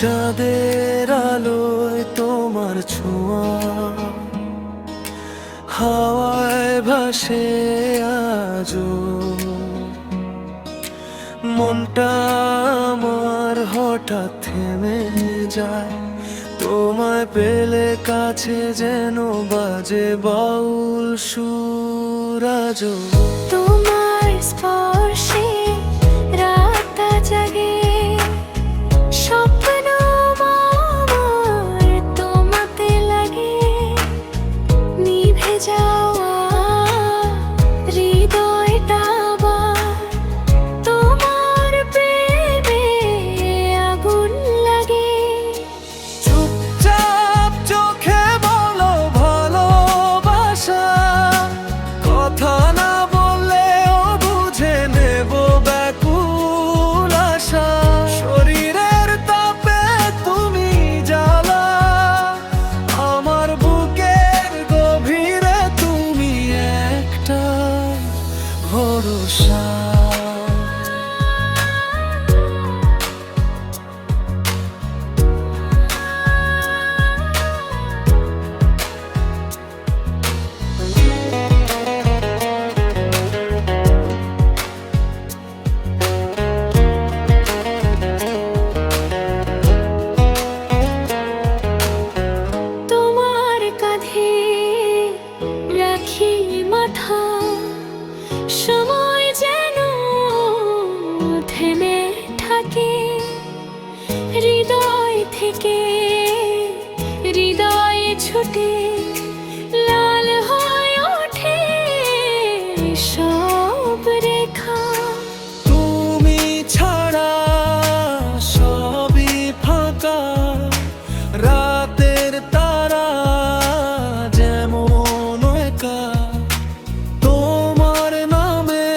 চাঁদের আলোয় তোমার ছোঁয়া। হাওয়ায় ভাসে আজ মনটা আমার হঠাৎ থেমে যায়। তোমায় পেলে কাছে যেন বাজে বাউল সুরাজ তোমার 伤 ঠোঁটে লাল হয়ে ওঠে সব রেখা। তুমি ছাড়া সবই ফাঁকা। রাতের তারা যেমন একা। তোমার নামে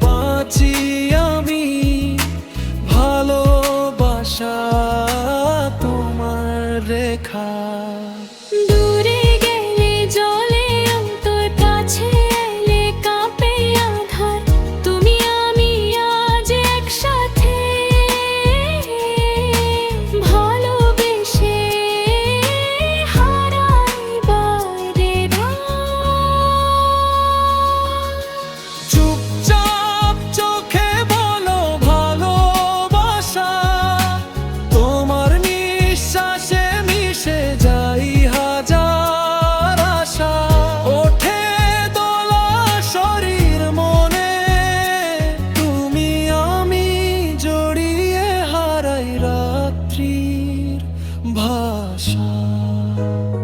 বাঁচি আমি, ভালোবাসা তোমার রেখা। আশা